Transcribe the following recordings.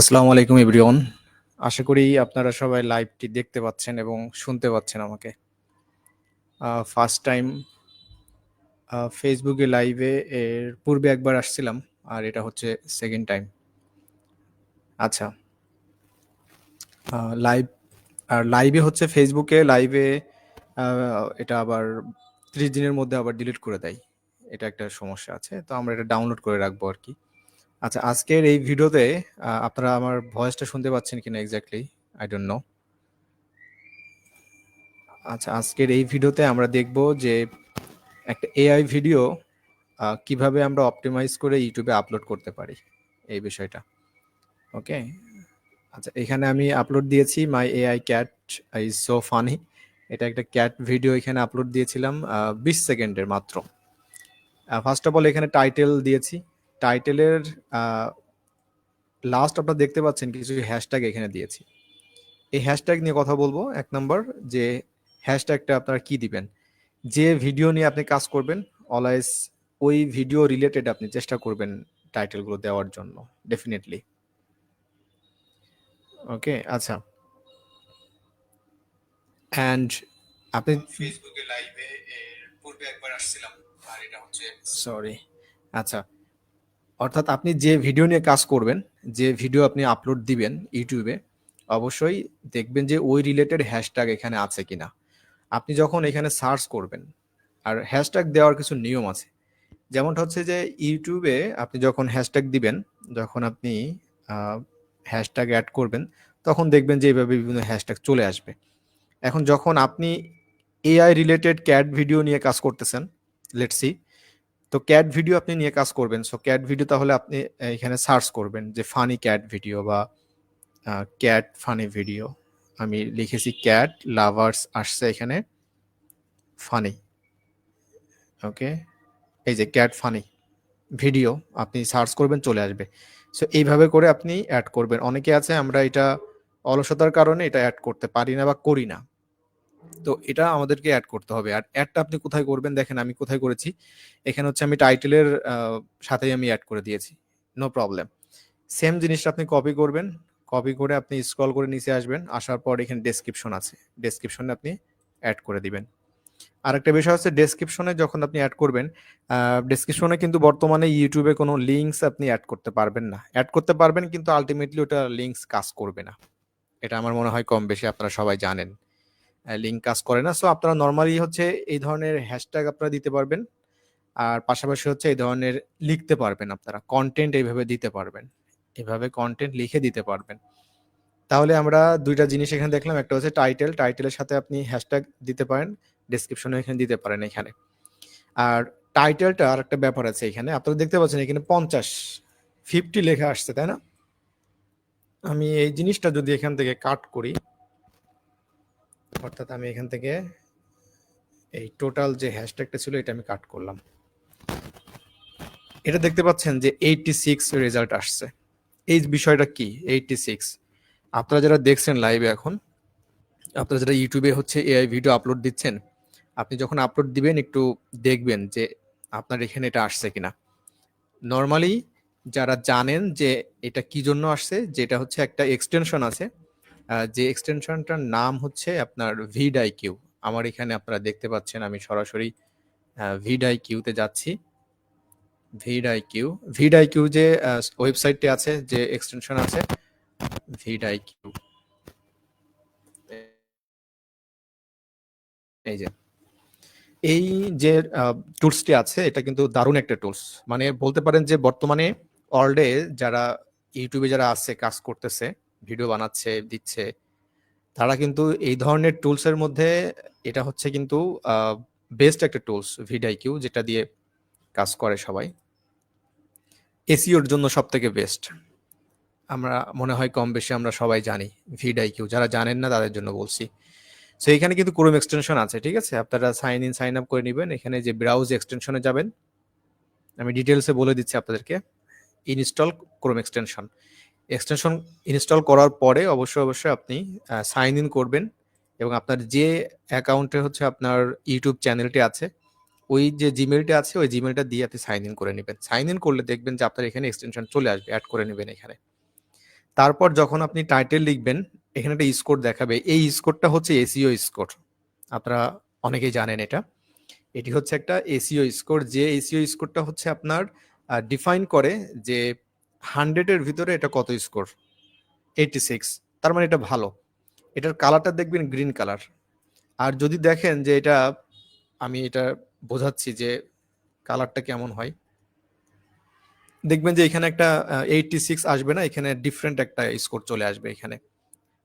আসসালামু আলাইকুম এভরিওয়ান আশা করি আপনারা সবাই লাইভটি দেখতে পাচ্ছেন এবং শুনতে পাচ্ছেন আমাকে। ফার্স্ট টাইম ফেসবুকে লাইভে এর পূর্বে একবার আসছিলাম, আর এটা হচ্ছে সেকেন্ড টাইম আচ্ছা লাইভ আর লাইভে হচ্ছে ফেসবুকে লাইভে এটা আবার ত্রিশ দিনের মধ্যে আবার ডিলিট করে দেয়। এটা একটা সমস্যা আছে, তো আমরা এটা ডাউনলোড করে রাখব আর কি। আচ্ছা আজকের এই ভিডিওতে আপনারা আমার ভয়েসটা শুনতে পাচ্ছেন কিনা এক্স্যাক্টলি আই ডোন্ট নো আচ্ছা আজকের এই ভিডিওতে আমরা দেখব যে একটা এআই ভিডিও কীভাবে আমরা অপটিমাইজ করে ইউটিউবে আপলোড করতে পারি, এই বিষয়টা। ওকে আচ্ছা এখানে আমি আপলোড দিয়েছি my AI cat is so funny এটা একটা ক্যাট ভিডিও এখানে আপলোড দিয়েছিলাম বিশ সেকেন্ডের মাত্র। ফার্স্ট অফ অল এখানে টাইটেল দিয়েছি টাইটেলের লাস্ট আপনারা দেখতে পাচ্ছেন কিছু হ্যাশট্যাগ এখানে দিয়েছি। এই হ্যাশট্যাগ নিয়ে কথা বলব এক নম্বর যে হ্যাশট্যাগটা আপনারা কি দিবেন? যে ভিডিও নিয়ে আপনি কাজ করবেন অলওয়েজ ওই ভিডিও রিলেটেড আপনি চেষ্টা করবেন টাইটেলগুলো দেওয়ার জন্য ডেফিনেটলি ওকে আচ্ছা। অ্যান্ড আপনি ফেসবুকে লাইভে পূর্বে একবার আসছিলাম আর এটা হচ্ছে সরি আচ্ছা। অর্থাৎ আপনি যে ভিডিও নিয়ে কাজ করবেন, যে ভিডিও আপনি আপলোড দিবেন ইউটিউবে অবশ্যই দেখবেন যে ওই রিলেটেড হ্যাশট্যাগ এখানে আছে কিনা। আপনি যখন এখানে সার্চ করবেন, আর হ্যাশট্যাগ দেওয়ার কিছু নিয়ম আছে। যেমনটা হচ্ছে যে ইউটিউবে আপনি যখন হ্যাশট্যাগ দিবেন, যখন আপনি হ্যাশট্যাগ অ্যাড করবেন, তখন দেখবেন যে এইভাবে বিভিন্ন হ্যাশট্যাগ চলে আসবে। এখন যখন আপনি এআই রিলেটেড ক্যাট ভিডিও নিয়ে কাজ করতেছেন লেটস তো ক্যাট ভিডিও আপনি নিয়ে কাজ করবেন। সো ক্যাট ভিডিও তাহলে আপনি এখানে সার্চ করবেন যে ফানি ক্যাট ভিডিও বা ক্যাট ফানি ভিডিও আমি লিখেছি ক্যাট লাভার্স আসছে এখানে ফানি ওকে এই যে ক্যাট ফানি ভিডিও আপনি সার্চ করবেন, চলে আসবে। সো এইভাবে করে আপনি অ্যাড করবেন। অনেকে আছে, আমরা এটা অলসতার কারণে এটা অ্যাড করতে পারি না বা করি না। তো এটা আমাদেরকে অ্যাড করতে হবে। আর অ্যাডটা আপনি কোথায় করবেন? দেখেন আমি কোথায় করেছি। এখানে হচ্ছে আমি টাইটেলের সাথেই আমি অ্যাড করে দিয়েছি। নো প্রবলেম সেম জিনিসটা আপনি কপি করবেন। কপি করে আপনি স্ক্রল করে নিচে আসবেন। আসার পর এখানে ডেসক্রিপশন আছে। ডেসক্রিপশনে আপনি অ্যাড করে দিবেন। আর একটা বিষয় হচ্ছে ডেসক্রিপশনে যখন আপনি অ্যাড করবেন ডেসক্রিপশনে কিন্তু বর্তমানে ইউটিউবে কোনো লিঙ্কস আপনি অ্যাড করতে পারবেন না। অ্যাড করতে পারবেন কিন্তু আলটিমেটলি ওটা লিঙ্কস কাজ করবে না। এটা আমার মনে হয় কম বেশি আপনারা সবাই জানেন। লিঙ্ক কাজ করে না। সো আপনারা নর্মালি হচ্ছে এই ধরনের হ্যাশট্যাগ আপনারা দিতে পারবেন। আর পাশাপাশি হচ্ছে এই ধরনের লিখতে পারবেন আপনারা। কন্টেন্ট এইভাবে দিতে পারবেন। এভাবে কন্টেন্ট লিখে দিতে পারবেন। তাহলে আমরা দুইটা জিনিস এখানে দেখলাম। একটা হচ্ছে টাইটেল টাইটেলের সাথে আপনি হ্যাশট্যাগ দিতে পারেন। ডিসক্রিপশনে এখানে দিতে পারেন এখানে। আর টাইটেলটা আর একটা ব্যাপার আছে এখানে। আপনারা দেখতে পাচ্ছেন এখানে পঞ্চাশ ফিফটি লেখা আসছে, তাই না? আমি এই জিনিসটা যদি এখান থেকে কাট করি অর্থাৎ আমি এখান থেকে এই টোটাল যে হ্যাশট্যাগটা ছিল, এটা আমি কাট করলাম। এটা দেখতে পাচ্ছেন যে এইটটি সিক্স রেজাল্ট আসছে। এই বিষয়টা কি? এইটটি সিক্স আপনারা যারা দেখছেন লাইভে এখন, আপনারা যারা ইউটিউবে হচ্ছে এআই ভিডিও আপলোড দিচ্ছেন, আপনি যখন আপলোড দিবেন, একটু দেখবেন যে আপনার এখানে এটা আসছে কিনা। নর্মালি যারা জানেন যে এটা কি জন্য আসছে, যেটা হচ্ছে একটা এক্সটেনশন আছে যে এক্সটেনশনটার নাম হচ্ছে আপনার ভিডাই কিউ আমার এখানে আপনারা দেখতে পাচ্ছেন, আমি সরাসরি ভিডাই কিউতে যাচ্ছি। ভিডাই কিউ ভিডাই কিউ যে ওয়েবসাইটটি আছে, যে এক্সটেনশন আছে ভিডাই কিউ এই যে এই যে টুলসটি আছে, এটা কিন্তু দারুণ একটা টুলস। মানে বলতে পারেন যে বর্তমানে অলডে যারা ইউটিউবে যারা আছে, কাজ করতেছে ভিডিও বানাচ্ছে, দিচ্ছে। তারা কিন্তু এই ধরনের টুলসের মধ্যে এটা হচ্ছে কিন্তু বেস্ট একটা টুলস ভিডাইকিউ যেটা দিয়ে কাজ করে সবাই। এসিওর জন্য সব থেকে বেস্ট আমরা, মনে হয় কম বেশি আমরা সবাই জানি ভিডাই কিউ যারা জানেন না, তাদের জন্য বলছি। সো এখানে কিন্তু ক্রোম এক্সটেনশন আছে, ঠিক আছে? আপনারা সাইন ইন সাইন আপ করে নেবেন। এখানে যে ব্রাউজ এক্সটেনশনে যাবেন। আমি ডিটেলসে বলে দিচ্ছি আপনাদেরকে। Install chrome extension extension install করার পরে অবশ্যই অবশ্যই আপনি সাইন ইন করবেন এবং আপনার যে অ্যাকাউন্টে হচ্ছে আপনার ইউটিউব চ্যানেলটি আছে, ওই যে জিমেলটা আছে, ওই জিমেলটা দিয়ে আপনি সাইন ইন করে নেবেন। সাইন ইন করলে দেখবেন যে আপনার এখানে এক্সটেনশন চলে আসবে অ্যাড করে নেবেন এখানে। তারপর যখন আপনি টাইটেল লিখবেন, এখানে একটা স্কোর দেখাবে। এই স্কোরটা হচ্ছে এসিও স্কোর আপনারা অনেকেই জানেন এটা। এটি হচ্ছে একটা এসিও স্কোর যে এসিও স্কোরটা হচ্ছে আপনার ডিফাইন করে যে হান্ড্রেডের ভিতরে এটা কত স্কোর এইটি সিক্স তার মানে এটা ভালো। এটার কালারটা দেখবেন গ্রিন কালার আর যদি দেখেন যে এটা, আমি এটা বোঝাচ্ছি যে কালারটা কেমন হয়। দেখবেন যে এখানে একটা এইটটি সিক্স আসবে না, এখানে ডিফারেন্ট একটা স্কোর চলে আসবে এখানে।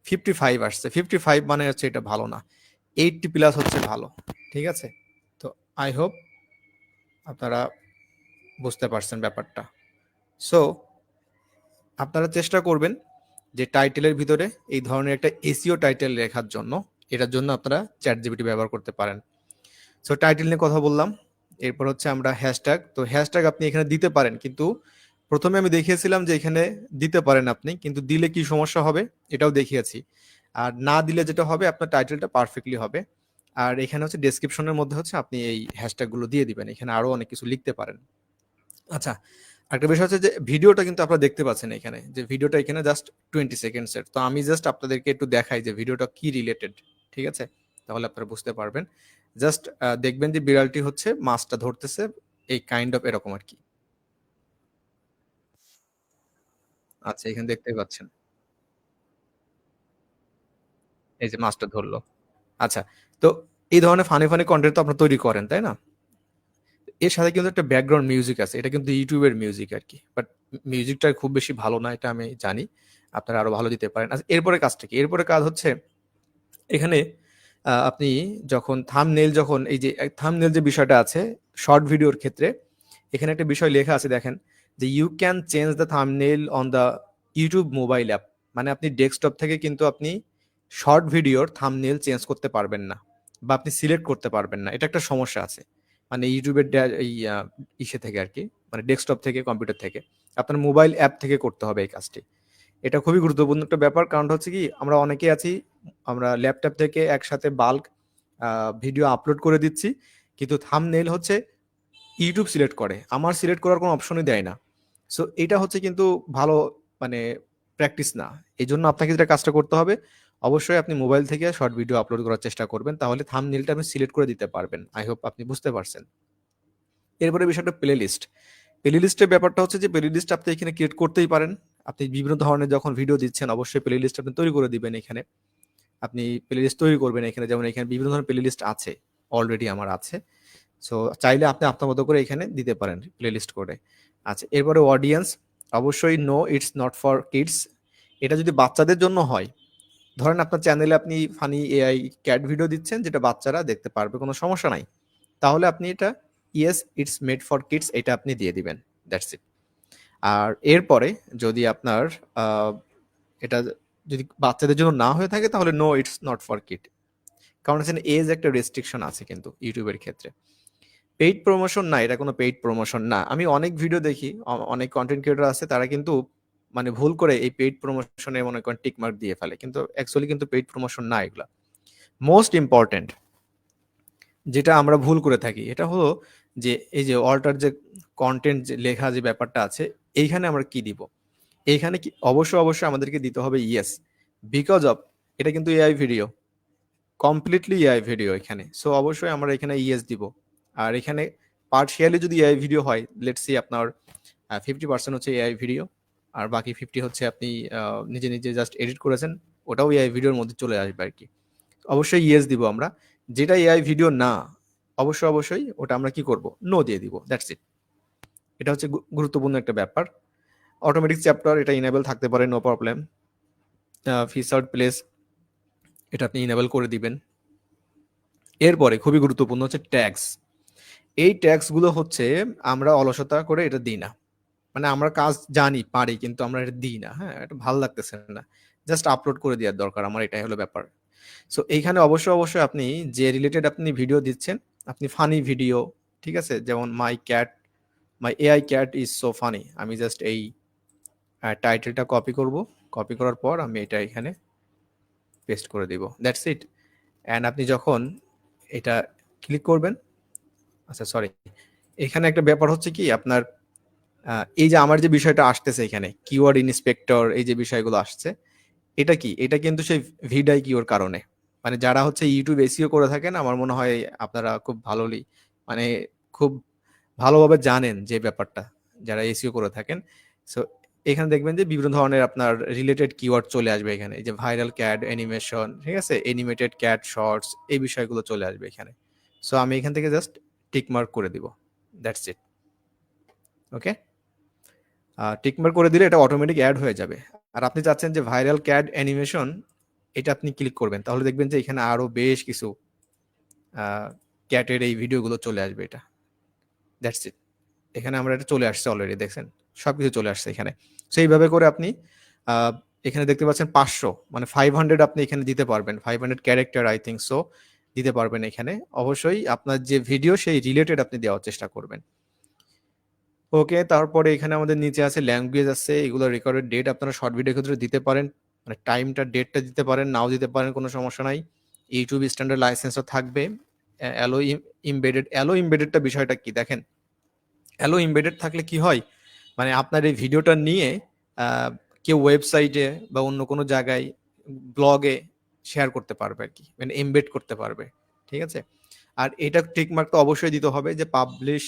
ফিফটি ফাইভ আসছে। ফিফটি ফাইভ মানে হচ্ছে এটা ভালো না। এইটটি প্লাস হচ্ছে ভালো। ঠিক আছে? তো আই হোপ আপনারা বুঝতে পারছেন ব্যাপারটা। সো আপনারা চেষ্টা করবেন যে টাইটেলের ভিতরে এই ধরনের একটা এসিও টাইটেল লেখার জন্য, এটার জন্য আপনারা চ্যাট জিবিটি ব্যবহার করতে পারেন। সো টাইটেল নিয়ে কথা বললাম। এরপর হচ্ছে আমরা হ্যাশট্যাগ তো হ্যাশট্যাগ আপনি এখানে দিতে পারেন, কিন্তু প্রথমে আমি দেখিয়েছিলাম যে এখানে দিতে পারেন আপনি, কিন্তু দিলে কি সমস্যা হবে এটাও দেখিয়েছি। আর না দিলে যেটা হবে, আপনার টাইটেলটা পারফেক্টলি হবে। আর এখানে হচ্ছে ডেসক্রিপশনের মধ্যে হচ্ছে আপনি এই হ্যাশট্যাগুলো দিয়ে দিবেন। এখানে আরও অনেক কিছু লিখতে পারেন। আচ্ছা একটা বিষয় হচ্ছে যে ভিডিওটা কিন্তু আপনারা দেখতে পাচ্ছেন এখানে, যে ভিডিওটা এখানে জাস্ট টোয়েন্টি সেকেন্ডসের তো আমি জাস্ট আপনাদেরকে একটু দেখাই যে ভিডিওটা কি রিলেটেড ঠিক আছে? তাহলে আপনারা বুঝতে পারবেন। জাস্ট দেখবেন যে বিড়ালটি হচ্ছে মাছটা ধরতেছে, এই কাইন্ড অফ এরকম আর কি। আচ্ছা এখানে দেখতে পাচ্ছেন। এই যে মাছটা ধরলো। আচ্ছা তো এই ধরনের ফানি ফানি কন্টেন্ট তো আপনারা তৈরি করেন, তাই না? এর সাথে কিন্তু একটা ব্যাকগ্রাউন্ড মিউজিক আছে, এটা কিন্তু ইউটিউবের মিউজিক আর কি। বাট মিউজিকটা খুব বেশি ভালো না, এটা আমি জানি। আপনারা আরও ভালো দিতে পারেন। আচ্ছা এরপরে কাজটা কি? এরপরে কাজ হচ্ছে এখানে আপনি যখন থামনেল যখন, এই যে থামনেল যে বিষয়টা আছে শর্ট ভিডিওর ক্ষেত্রে, এখানে একটা বিষয় লেখা আছে, দেখেন, যে you can change the thumbnail on the YouTube mobile app মানে আপনি ডেস্কটপ থেকে কিন্তু আপনি শর্ট ভিডিওর থামনেল চেঞ্জ করতে পারবেন না, বা আপনি সিলেক্ট করতে পারবেন না। এটা একটা সমস্যা আছে। মানে ইউটিউবের এই ইসে থেকে আর কি মানে ডেস্কটপ থেকে কম্পিউটার থেকে, আপনার মোবাইল অ্যাপ থেকে করতে হবে এই কাজটি। এটা খুবই গুরুত্বপূর্ণ একটা ব্যাপার, কারণ হচ্ছে কি, আমরা অনেকে আছি, আমরা ল্যাপটপ থেকে একসাথে বাল্ক ভিডিও আপলোড করে দিচ্ছি, কিন্তু থামনেল হচ্ছে ইউটিউব সিলেক্ট করে, আমার সিলেক্ট করার কোনো অপশনই দেয় না। সো এটা হচ্ছে কিন্তু ভালো মানে প্র্যাকটিস না। এই জন্য আপনাকে যেটা কাজটা করতে হবে অবশ্যই আপনি মোবাইল থেকে শর্ট ভিডিও আপলোড করার চেষ্টা করবেন, তাহলে থামনেলটা আপনি সিলেক্ট করে দিতে পারবেন। আই হোপ আপনি বুঝতে পারছেন। এরপরে বিষয়টা প্লে লিস্ট প্লে লিস্টের ব্যাপারটা হচ্ছে যে প্লে লিস্ট আপনি এখানে ক্রিয়েট করতেই পারেন। আপনি বিভিন্ন ধরনের যখন ভিডিও দিচ্ছেন, অবশ্যই প্লে লিস্ট আপনি তৈরি করে দিবেন এখানে। আপনি প্লে লিস্ট তৈরি করবেন এখানে, যেমন এখানে বিভিন্ন ধরনের প্লে লিস্ট আছে অলরেডি আমার আছে। সো চাইলে আপনি আপনার মতো করে এখানে দিতে পারেন প্লে লিস্ট করে। আচ্ছা এরপরে অডিয়েন্স অবশ্যই no it's not for kids এটা যদি বাচ্চাদের জন্য হয় ধরেন আপনার চ্যানেলে আপনি ফানি এআই ক্যাট ভিডিও দিচ্ছেন, যেটা বাচ্চারা দেখতে পারবে, কোনো সমস্যা নাই। তাহলে আপনি এটা yes it's made for kids এটা আপনি দিয়ে দিবেন দ্যাটস ইট আর এরপরে যদি আপনার এটা যদি বাচ্চাদের জন্য না হয়ে থাকে, তাহলে no it's not for kid কারণ হচ্ছে এজ একটা রেস্ট্রিকশন আছে কিন্তু ইউটিউবের ক্ষেত্রে। পেইড প্রমোশন না, এটা কোনো পেইড প্রমোশন না। আমি অনেক ভিডিও দেখি অনেক কন্টেন্ট ক্রিয়েটর আছে, তারা কিন্তু মানে ভুল করে এই পেইড প্রমোশনে মনে করেন টিক মার্ক দিয়ে ফেলে। কিন্তু অ্যাকচুয়ালি কিন্তু পেইড প্রমোশন না এগুলা। মোস্ট ইম্পর্টেন্ট যেটা আমরা ভুল করে থাকি, এটা হলো যে এই যে অল্টার যে কন্টেন্ট যে লেখা যে ব্যাপারটা আছে, এইখানে আমরা কি দিব? এইখানে কি অবশ্যই অবশ্যই আমাদেরকে দিতে হবে ইয়েস বিকজ অফ এটা কিন্তু AI video completely AI video এখানে। সো অবশ্যই আমরা এখানে ইয়েস দিব। আর এখানে পার্শিয়ালি যদি এআই ভিডিও হয় লেটস আপনার ফিফটি পার্সেন্ট হচ্ছে এআই ভিডিও আর বাকি ফিফটি হচ্ছে আপনি নিজে নিজে জাস্ট এডিট করেছেন, ওটাও এআই ভিডিওর মধ্যে চলে আসবে আর কি। অবশ্যই ইয়েস দিব আমরা। যেটা এআই ভিডিও না অবশ্যই অবশ্যই ওটা আমরা কি করব? নো দিয়ে দিব দ্যাটস ইট এটা হচ্ছে গুরুত্বপূর্ণ একটা ব্যাপার। অটোমেটিক চ্যাপ্টার এটা ইনেবল থাকতে পারে নো প্রবলেম ফিসার্ড প্লেস এটা আপনি ইনেবল করে দিবেন। এরপরে খুবই গুরুত্বপূর্ণ হচ্ছে ট্যাক্স এই ট্যাক্সগুলো হচ্ছে, আমরা অলসতা করে এটা দিই না। মানে আমরা কাজ জানি, পারি কিন্তু আমরা এটা দিই না হ্যাঁ? এটা ভালো লাগতেছে না। জাস্ট আপলোড করে দেওয়ার দরকার, আমার এটাই হলো ব্যাপার। সো এইখানে অবশ্যই অবশ্যই আপনি যে রিলেটেড আপনি ভিডিও দিচ্ছেন, আপনি ফানি ভিডিও ঠিক আছে? যেমন my cat my AI cat is so funny আমি জাস্ট এই টাইটেলটা কপি করব। কপি করার পর আমি এটা এখানে পেস্ট করে দিব। দ্যাটস ইট অ্যান্ড আপনি যখন এটা ক্লিক করবেন আচ্ছা সরি এখানে একটা ব্যাপার হচ্ছে কি, আপনার এই যে আমার যে বিষয়টা আসতেছে এখানে কিওয়ার্ড ইন্সপেক্টর এই যে বিষয়গুলো আসছে, এটা কি? এটা কিন্তু সেই ভিডাই কিওর কারণে। মানে যারা হচ্ছে ইউটিউব এসিও করে থাকেন, আমার মনে হয় আপনারা খুব ভালোই মানে খুব ভালোভাবে জানেন যে ব্যাপারটা, যারা এসিও করে থাকেন। সো এখানে দেখবেন যে বিভিন্ন ধরনের আপনার রিলেটেড কিওয়ার্ড চলে আসবে এখানে। এই যে ভাইরাল ক্যাড অ্যানিমেশন ঠিক আছে? অ্যানিমেটেড ক্যাড শর্টস এই বিষয়গুলো চলে আসবে এখানে। সো আমি এখান থেকে জাস্ট টিক মার্ক করে দিব। That's it okay tick mark করে দিলে এটা অটোমেটিক অ্যাড হয়ে যাবে। আর আপনি চাচ্ছেন যে ভাইরাল ক্যাড অ্যানিমেশন এটা আপনি ক্লিক করবেন। তাহলে দেখবেন যে এখানে আরও বেশ কিছু ক্যাটের এই ভিডিওগুলো চলে আসবে এটা। দ্যাটস ইট এখানে আমরা এটা চলে আসছে অলরেডি দেখছেন? সবকিছু চলে আসছে এখানে। So, এইভাবে করে আপনি এখানে দেখতে পাচ্ছেন পাঁচশো মানে ফাইভ হান্ড্রেড আপনি এখানে দিতে পারবেন। Five hundred character I think so দিতে পারবেন এখানে। অবশ্যই আপনার যে ভিডিও সেই রিলেটেড আপনি দেওয়ার চেষ্টা করবেন। ওকে, তারপরে এখানে আমাদের নিচে আছে ল্যাঙ্গুয়েজ আছে, এগুলো রেকর্ডেড ডেট আপনারা শর্ট ভিডিও ক্ষেত্রে দিতে পারেন। মানে টাইমটা ডেটটা দিতে পারেন নাও দিতে পারেন, কোনো সমস্যা নাই। ইউটিউব স্ট্যান্ডার্ড লাইসেন্সও থাকবে। অ্যালো ইমবেডেড অ্যালো ইমবেডেডটা বিষয়টা কি? দেখেন অ্যালো ইমবেডেড থাকলে কি হয়? মানে আপনার এই ভিডিওটা নিয়ে কেউ ওয়েবসাইটে বা অন্য কোনো জায়গায় ব্লগে শেয়ার করতে পারবে আর কি মানে এমবেড করতে পারবে, ঠিক আছে? আর এটা টিক মার্ক তো অবশ্যই দিতে হবে যে পাবলিশ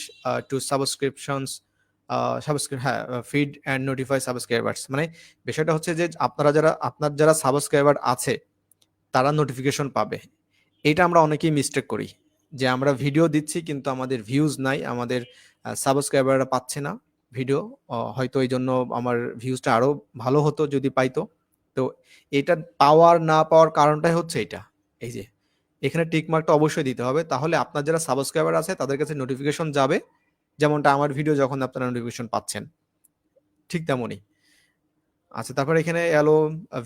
টু সাবস্ক্রিপশনস সাবস্ক্রাইব হ্যাঁ ফিড অ্যান্ড নোটিফাই সাবস্ক্রাইবার্স মানে বিষয়টা হচ্ছে যে আপনারা যারা, আপনার যারা সাবস্ক্রাইবার আছে, তারা নোটিফিকেশন পাবে। এটা আমরা অনেকেই মিস্টেক করি যে আমরা ভিডিও দিচ্ছি কিন্তু আমাদের ভিউজ নাই, আমাদের সাবস্ক্রাইবাররা পাচ্ছে না ভিডিও হয়তো এই জন্য আমার ভিউজটা আরও ভালো হতো যদি পাইতো। তো এটা পাওয়ার না পাওয়ার কারণটাই হচ্ছে এটা। এই যে, এখানে টিক মার্কটা অবশ্যই দিতে হবে। তাহলে আপনার যারা সাবস্ক্রাইবার আছে, তাদের কাছে নোটিফিকেশন যাবে। যেমনটা আমার ভিডিও যখন আপনারা নোটিফিকেশন পাচ্ছেন। ঠিক তেমনই। আচ্ছা তারপরে এখানে এলো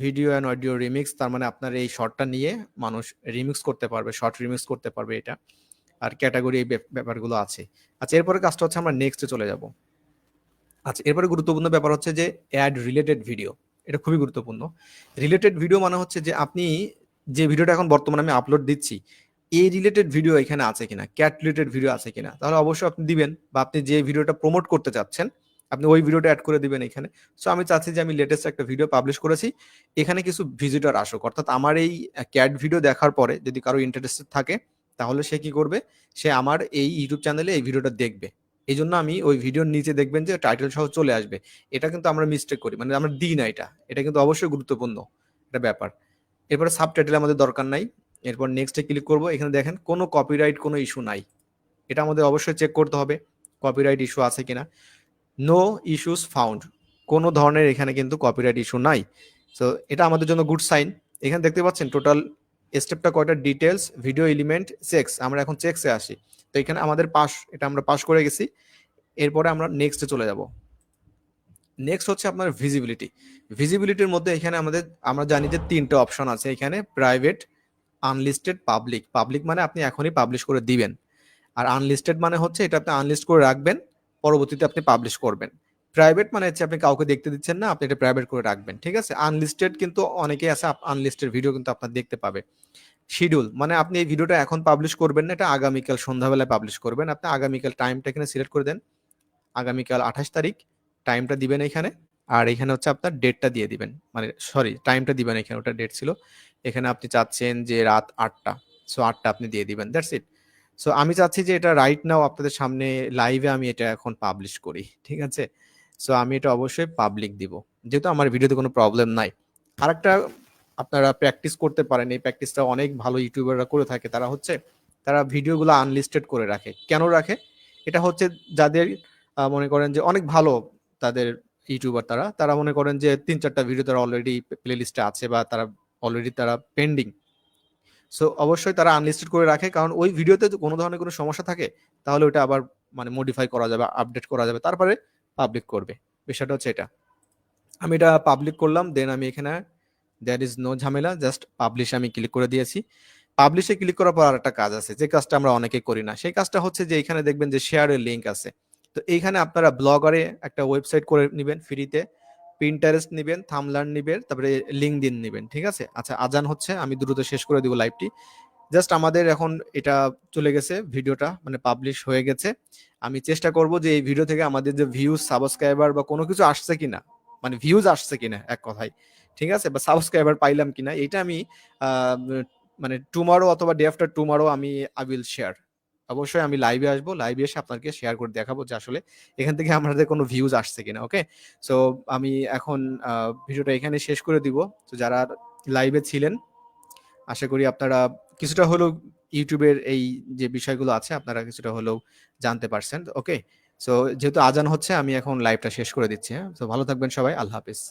ভিডিও অ্যান্ড অডিও রিমিক্স তার মানে আপনার এই শর্টটা নিয়ে মানুষ রিমিক্স করতে পারবে শর্ট রিমিক্স করতে পারবে এটা। আর ক্যাটাগরি এই ব্যাপ- ব্যাপারগুলো আছে। আচ্ছা এরপরে কাজটা হচ্ছে আমরা নেক্সটে চলে যাব। আচ্ছা এরপরে গুরুত্বপূর্ণ ব্যাপার হচ্ছে যে অ্যাড রিলেটেড ভিডিও এটা খুবই গুরুত্বপূর্ণ। রিলেটেড ভিডিও মানে হচ্ছে যে আপনি যে ভিডিওটা এখন বর্তমানে আমি আপলোড দিচ্ছি এই রিলেটেড ভিডিও এখানে আছে কিনা ক্যাট রিলেটেড ভিডিও আছে কিনা, তাহলে অবশ্যই আপনি দিবেন বা আপনি যে ভিডিওটা প্রমোট করতে চাচ্ছেন, আপনি ওই ভিডিওটা অ্যাড করে দিবেন এখানে। সো আমি চাচ্ছি যে আমি লেটেস্ট একটা ভিডিও পাবলিশ করেছি। এখানে কিছু ভিজিটর আসুক, অর্থাৎ আমার এই ক্যাট ভিডিও দেখার পরে যদি কারও ইন্টারেস্টেড থাকে, তাহলে সে কি করবে? সে আমার এই ইউটিউব চ্যানেলে এই ভিডিওটা দেখবে। এই জন্য আমি ওই ভিডিওর নিচে দেখবেন যে টাইটেল সহ চলে আসবে। এটা কিন্তু আমরা মিস্টেক করি মানে আমরা দিই না এটা। এটা কিন্তু অবশ্যই গুরুত্বপূর্ণ একটা ব্যাপার। এরপরে সাব টাইটেল আমাদের দরকার নাই। এরপর নেক্সটে ক্লিক করব। এখানে দেখেন, কোনো কপিরাইট কোনো ইস্যু নাই। এটা আমাদের অবশ্যই চেক করতে হবে কপিরাইট ইস্যু আছে কিনা। নো ইস্যুস ফাউন্ড কোনো ধরনের এখানে কিন্তু কপিরাইট ইস্যু নাই। সো এটা আমাদের জন্য গুড সাইন এখানে দেখতে পাচ্ছেন টোটাল স্টেপটা কয়টা? ডিটেলস ভিডিও এলিমেন্ট চেকস আমরা এখন চেক্সে আসি। তো এখানে আমাদের পাস এটা আমরা পাস করে গেছি। এরপরে আমরা নেক্সটে চলে যাব। নেক্সট হচ্ছে আপনার ভিজিবিলিটি ভিজিবিলিটির মধ্যে এখানে আমাদের, আমরা জানি যে তিনটে অপশন আছে। এখানে প্রাইভেট আনলিস্টেড পাবলিক পাবলিক মানে আপনি এখনই পাবলিশ করে দিবেন। আর আনলিস্টেড মানে হচ্ছে এটা আপনি আনলিস্ট করে রাখবেন, পরবর্তীতে আপনি পাবলিশ করবেন। প্রাইভেট মানে হচ্ছে আপনি কাউকে দেখতে দিচ্ছেন না, আপনি এটা প্রাইভেট করে রাখবেন, ঠিক আছে? আনলিস্টেড কিন্তু অনেকেই আছে আনলিস্টেড ভিডিও কিন্তু আপনার দেখতে পাবে। শিডিউল মানে আপনি এই ভিডিওটা এখন পাবলিশ করবেন না, এটা আগামীকাল সন্ধ্যাবেলায় পাবলিশ করবেন। আপনি আগামীকাল টাইমটা এখানে সিলেক্ট করে দেন। আগামীকাল আঠাশ তারিখ টাইমটা দিবেন এখানে। আর এখানে হচ্ছে আপনার ডেটটা দিয়ে দিবেন। মানে সরি টাইমটা দিবেন এখানে, ওটা ডেট ছিল। এখানে আপনি চাচ্ছেন যে রাত আটটা সো আটটা আপনি দিয়ে দিবেন দ্যাটস ইট সো আমি চাচ্ছি যে এটা রাইট নাও আপনাদের সামনে লাইভে আমি এটা এখন পাবলিশ করি, ঠিক আছে? সো আমি এটা অবশ্যই পাবলিক দিব, যেহেতু আমার ভিডিওতে কোনো প্রবলেম নাই। আরেকটা, আপনারা প্র্যাকটিস করতে পারেন, এই প্র্যাকটিসটা অনেক ভালো ইউটিউবাররা করে থাকে, তারা হচ্ছে, তারা ভিডিওগুলো আনলিস্টেড করে রাখে। কেন রাখে? এটা হচ্ছে যাদের মনে করেন যে অনেক ভালো তাদের ইউটিউবার তারা তারা মনে করেন যে তিন চারটা ভিডিও তারা অলরেডি প্লে লিস্টে আছে বা তারা অলরেডি তারা পেন্ডিং সো অবশ্যই তারা আনলিস্টেড করে রাখে, কারণ ওই ভিডিওতে কোনো ধরনের কোনো সমস্যা থাকে, তাহলে ওটা আবার মানে মডিফাই করা যাবে আপডেট করা যাবে, তারপরে পাবলিক করবে। বিষয়টা হচ্ছে এটা। আমি এটা পাবলিক করলাম দেন আমি এখানে দ্যার ইজ নো ঝামেলা জাস্ট পাবলিশ আমি ক্লিক করে দিয়েছি। পাবলিশে ক্লিক করার পর একটা কাজ আছে, যে কাজটা আমরা অনেকে করি না। সেই কাজটা হচ্ছে যে এখানে দেখবেন যে শেয়ারের লিঙ্ক আছে। তো এইখানে আপনারা ব্লগারে একটা ওয়েবসাইট করে নেবেন ফ্রিতে পিন্টারেস্ট নেবেন থামলার নেবেন, তারপরে লিঙ্ক দিন নেবেন, ঠিক আছে? আচ্ছা আজান হচ্ছে, আমি দ্রুত শেষ করে দিব লাইভটি জাস্ট আমাদের এখন এটা চলে গেছে, ভিডিওটা মানে পাবলিশ হয়ে গেছে। আমি চেষ্টা করব যে এই ভিডিও থেকে আমাদের যে ভিউজ সাবস্ক্রাইবার বা কোনো কিছু আসছে কিনা মানে ভিউজ আসছে কিনা, এক কথায়, ঠিক আছে? বা সাবস্ক্রাইবার পাইলাম কিনা এটা আমি মানে টুমারো অথবা ডে আফটার টুমারো আমি আই উইল শেয়ার অবশ্যই আমি লাইভে আসব। লাইভে এসে আপনাকে শেয়ার করে দেখাবো যে আসলে এখান থেকে আমাদের কোনো ভিউজ আসছে কিনা ওকে সো আমি এখন ভিডিওটা এখানে শেষ করে দিব। তো যারা লাইভে ছিলেন, আশা করি আপনারা কিছুটা হলেও ইউটিউবের এই যে বিষয়গুলো আছে, আপনারা কিছুটা হলেও জানতে পারছেন ওকে সো যেহেতু আজান হচ্ছে, আমি এখন লাইভটা শেষ করে দিচ্ছি হ্যাঁ? তো ভালো থাকবেন সবাই, আল্লাহ হাফিজ।